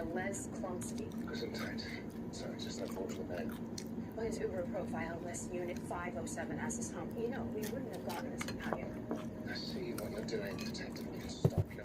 a Les Klumsky. Gesundheit. Sorry, just unfortunate name. Well, his Uber profile lists Unit 507 as his home. You know, we wouldn't have gotten this without you. I see what you're doing, Detective. We can stop you.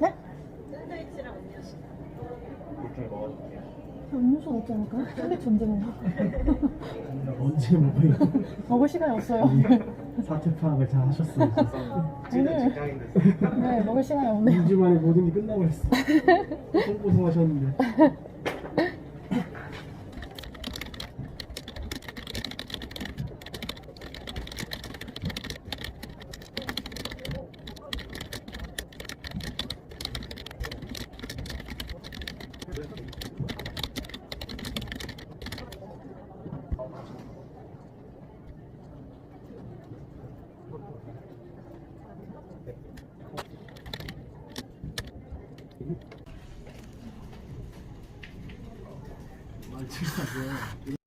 네? 이렇게 먹어줄게요. 음료수 먹지 않을까요? 샌드위치 언제 먹어? 언제 먹어요? 먹을 시간이 없어요. 사태 파악을 잘 하셨어요. 오늘 네 먹을 시간이 없네요. 2주 만에 모든 게 끝나버렸어. 뽀송뽀송 하셨는데. 吃太